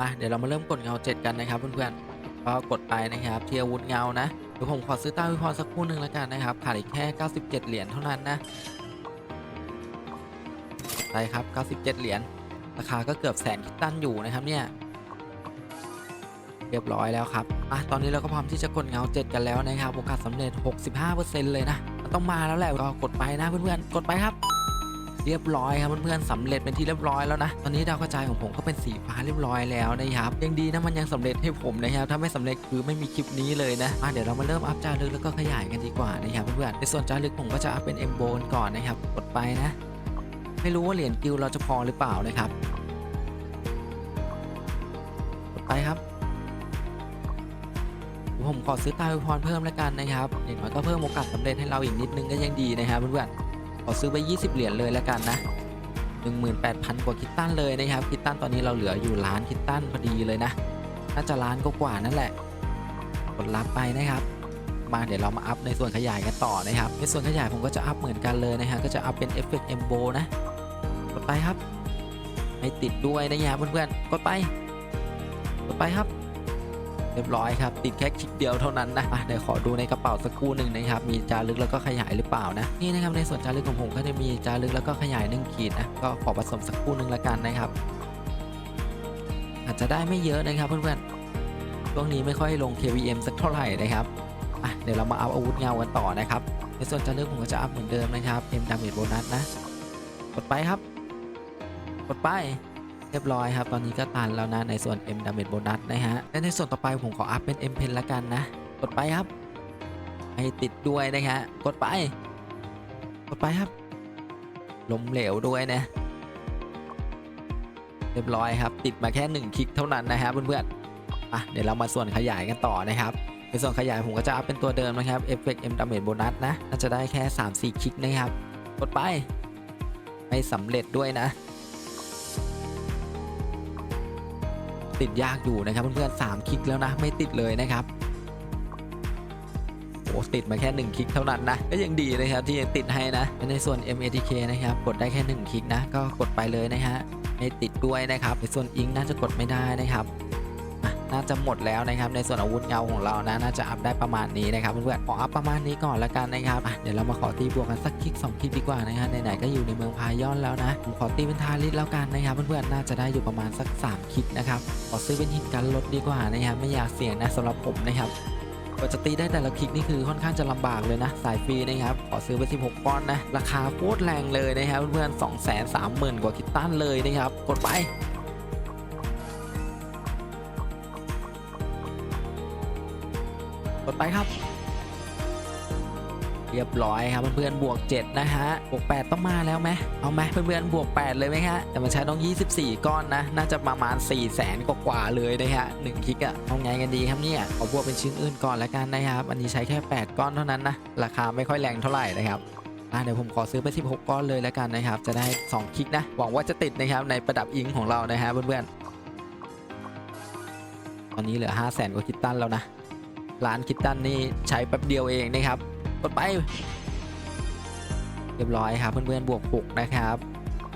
อะเดี๋ยวเรามาเริ่มกดเงา 7 กันนะครับเพื่อนๆก็กดไปนะครับที่อาวุธเงานะเดี๋ยวผมขอซื้อต้าวิพรสักคู่หนึ่งแล้วกันนะครับขาดอีกแค่ 97 เหรียญเท่านั้นนะไปครับ 97 เหรียญราคาก็เกือบแสนคิดตันอยู่นะครับเนี่ยเรียบร้อยแล้วครับอะตอนนี้เราก็พร้อมที่จะกดเงา 7 กันแล้วนะครับโอกาสสำเร็จ 65%เลยนะ มันต้องมาแล้วแหละก็กดไปนะเพื่อนๆ กดไปครับ เรียบร้อยครับเพื่อนๆสำเร็จเป็นที่เรียบร้อยแล้วนะตอนนี้ดาวกระจายของผมก็เป็นสีฟ้าเรียบร้อยแล้วนะครับยังดีนะมันยังสำเร็จให้ผมนะครับถ้าไม่สำเร็จคือไม่มีคลิปนี้เลยนะอะเดี๋ยวเรามาเริ่มอัพจารึกแล้วก็ขยายกันดีกว่านะครับเพื่อนๆในส่วนจารึกผมก็จะอัพเป็นเอ็มโบนก่อนนะครับกดไปนะ ไม่รู้ว่าเหรียญกิลเราจะพอหรือเปล่านะครับกดไปครับผมขอซื้อตาวิพรเพิ่มแล้วกันนะครับอย่างน้อยก็เพิ่มโอกาสสำเร็จให้เราอีกนิดนึงก็ยังดีนะครับเพื่อนๆ อซื้อไป 20 เหรียญเลยแล้วกันนะ 18,000 กว่าคิตตันเลยนะครับ คิตตันตอนนี้เราเหลืออยู่ล้านคิตตันพอดีเลยนะ น่าจะล้านก็กว่านั่นแหละ กดรับไปนะครับ มาเดี๋ยวเรามาอัพในส่วนขยายกันต่อนะครับ ในส่วนขยายผมก็จะอัพเหมือนกันเลยนะฮะ ก็จะอัพเป็นเอฟเฟกต์เอมโบนะ กดไปครับ ให้ติดด้วยนะครับเพื่อนๆ กดไป กดไปครับ รียบร้อยครับติดแค่คลิกเดียวเท่านั้นนะะเดี๋ยวขอดูในกระเป๋าสักครู่หนึ่งนะครับมีจารึกแล้วก็ขยายหรือเปล่านะนี่นะครับในส่วนจารึกของผมก็จะมีจารึกแล้วก็ขยายหนึ่งขีดนะก็ขอผสมสักครู่หนึ่งละกันนะครับ อาจจะได้ไม่เยอะนะครับเพื่อนๆช่วงนี้ไม่ค่อยลง KVM สักเท่าไหร่นะครับอะเดี๋ยวเรามาเอาอาวุธเงากันต่อนะครับในส่วนจารึกผมก็จะอัพเหมือนเดิมนะครับ M damage bonus นะกดไปครับ กดไป เรียบร้อยครับ ตอนนี้ก็ตันแล้วนะในส่วน M damage bonus นะฮะและในส่วนต่อไปผมขออัพเป็น M pen ละกันนะ กดไปครับ ให้ติดด้วยนะฮะกดไป กดไปครับล้มเหลวด้วยนะ เรียบร้อยครับ ติดมาแค่ 1 คลิกเท่านั้นนะครับเพื่อนๆอะเดี๋ยวเรามาส่วนขยายกันต่อนะครับในส่วนขยายผมก็จะอัพเป็นตัวเดิมนะครับ Effect M damage bonus นะน่าจะได้แค่ 3-4 คลิกนะครับ กดไป ไม่สำเร็จด้วยนะ ติดยากอยู่นะครับเพื่อนๆสามคลิกแล้วนะไม่ติดเลยนะครับโอ้ติดมาแค่ 1 คลิกเท่านั้นนะ ก็ยังดีนะครับที่ยังติดให้นะ ในส่วน MATK นะครับกดได้แค่ 1 คลิกนะ ก็กดไปเลยนะฮะไม่ติดด้วยนะครับ ในส่วนอิงน่าจะกดไม่ได้นะครับ น่าจะหมดแล้วนะครับในส่วนอาวุธเงาของเรานะน่าจะอัพได้ประมาณนี้นะครับเพื่อนๆขออัพประมาณนี้ก่อนละกันนะครับเดี๋ยวเรามาขอตีบวกกันสักคลิก2คลิกดีกว่านะฮะไหนๆก็อยู่ในเมืองพายอนแล้วนะผมขอตีเป็นทาริสแล้วกันนะครับเพื่อนๆน่าจะได้อยู่ประมาณสัก 3คลิกนะครับขอซื้อเป็นหินกันลดดีกว่านะครับไม่อยากเสี่ยงนะสำหรับผมนะครับกว่าจะตีได้แต่ละคลิกนี่คือค่อนข้างจะลำบากเลยนะ สายฟรีนะครับ ขอซื้อไป 16ก้อนนะ ราคาโคตรแรงเลยนะครับ เพื่อนๆ2 3 0 0 0 0 กว่าคิตตันเลยนะครับ กดไป ไปครับ เรียบร้อยครับเพื่อนๆบวก 7 นะฮะบวก 8 ต้องมาแล้วไหมเอาไหมเพื่อนๆบวก 8 เลยไหมฮะแต่มันใช้ต้อง 24 ก้อนนะ น่าจะประมาณ 4 0 0แสนกว่าๆเลยนะฮะหนึ่งคลิกอะเอาไงกันดีครับเนี่ยขอาบวกเป็นชิ้นอื่นก่อนแล้วกันนะครับ อันนี้ใช้แค่ 8 ก้อนเท่านั้นนะราคาไม่ค่อยแรงเท่าไหร่นะครับอะเดี๋ยวผมขอซื้อไป 16 ก้อนเลยแล้วกันนะครับ จะได้ 2 คลิกนะ หวังว่าจะติดนะครับในประดับอิงของเรานะฮะเพื่อนๆ ตอนนี้เหลือ 5 0 0แสนกว่าคิตตันแล้วนะ ล้านคิตตันนี่ใช้แป๊บเดียวเองนะครับกดไป เรียบร้อยครับเพื่อนๆบวกหกนะครับ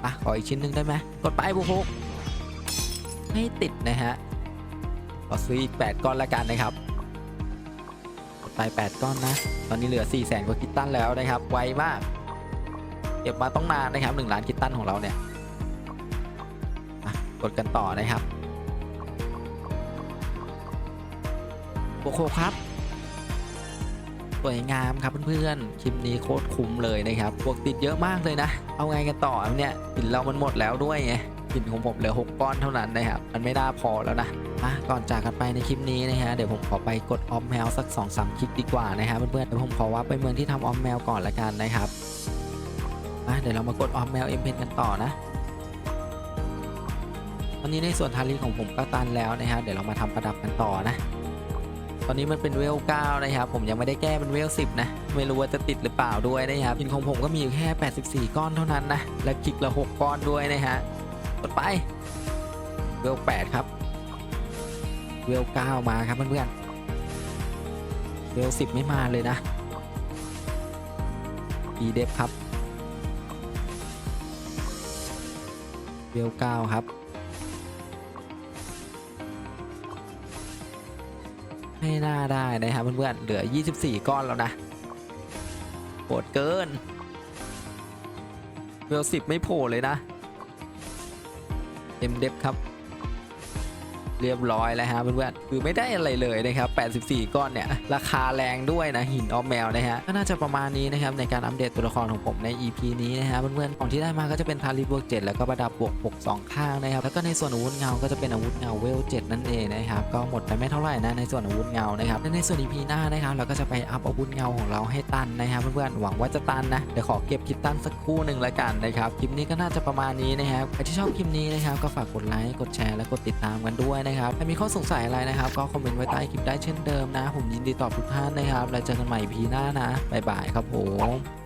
อะขออีกชิ้นหนึ่งได้ไหมกดไปบวกหกไม่ติดนะฮะขอซื้ออีก8ก้อนละกันนะครับกดไป 8 ก้อนนะ ตอนนี้เหลือ 4 0 0แสนกว่าคิตตันแล้วนะครับ ไวมาก เก็บมาต้องนานนะครับ1ล้านคิตตันของเราเนี่ยกดกันต่อนะครับ บวกหกครับสวยงามครับเพื่อนๆคลิปนี้โคตรคุ้มเลยนะครับบวกติดเยอะมากเลยนะ เอาไงกันต่อเนี่ยหินเรามันหมดแล้วด้วยไงหินของผมเหลือ6ก้อนเท่านั้นนะครับมันไม่น่าพอแล้วนะอะก่อนจากกันไปในคลิปนี้นะฮะเดี๋ยวผมขอไปกดออมแมวสัก2อสคลิกดีกว่านะครับเพื่อนๆเดี๋ยวผมขอว่าไปเมืองที่ทำออมแมวก่อนละกันนะครับอะเดี๋ยวเรามากดออมแมวเอ็มเพนกันต่อนะตอนนี้ในส่วนทารีของผมก็ตันแล้วนะครับเดี๋ยวเรามาทำประดับกันต่อนะ อนนี้มันเป็นเวล9นะครับ ผมยังไม่ได้แก้เป็นเวล10 นะ ไม่รู้ว่าจะติดหรือเปล่าด้วยนะครับพินของผมก็มีอยู่แค่ 84 ก้อนเท่านั้นนะ และคลิกละ 6 ก้อนด้วยนะฮะกดไป เวล8ครับ เวล9มาครับเพื่อนๆ เวล10 ไม่มาเลยนะดีเดฟครับ เวล9ครับ ไม่น่าได้นะครับเพื่อนๆเหลือ 24 ก้อนแล้วนะโหดเกินเวลสิบไม่โผล่เลยนะเต็มเด็บครับ เรียบร้อยแล้วฮะเพื่อนๆคือไม่ได้อะไรเลยนะครับ 84 ก้อนเนี่ย ราคาแรงด้วยนะ หินออฟแมวนะฮะ ก็น่าจะประมาณนี้นะครับในการอัปเดตตัวละครของผมใน EP นี้นะฮะเพื่อนๆของที่ได้มาก็จะเป็นทาริบวก 7 แล้วก็ประดับบวก6 2 ข้างนะครับ แล้วก็ในส่วนอาวุธเงา ก็จะเป็นอาวุธเงาเวล 7 นั่นเองนะครับก็หมดไปไม่เท่าไหร่นะในส่วนอาวุธเงานะครับและในส่วน EP หน้านะครับเราก็จะไปอัพอาวุธเงาของเราให้ตันนะครับเพื่อนๆหวังว่าจะตันนะเดี๋ยวขอเก็บคิดตันสักครู่หนึ่งแล้วกันนะครับคลิปนี้ก็น่าจะประมาณนี้นะครับใครที่ชอบคลิปนี้นะครับก็ฝากกดไลค์กดแชร์และกดติดตามกันด้วยนะครับถ้ามีข้อสงสัยอะไรนะครับ ก็คอมเมนต์ไว้ใต้คลิปได้เช่นเดิมนะ ผมยินดีตอบทุกท่านนะครับแล้วเจอกันใหม่พีหน้านะบ๊ายบายครับผม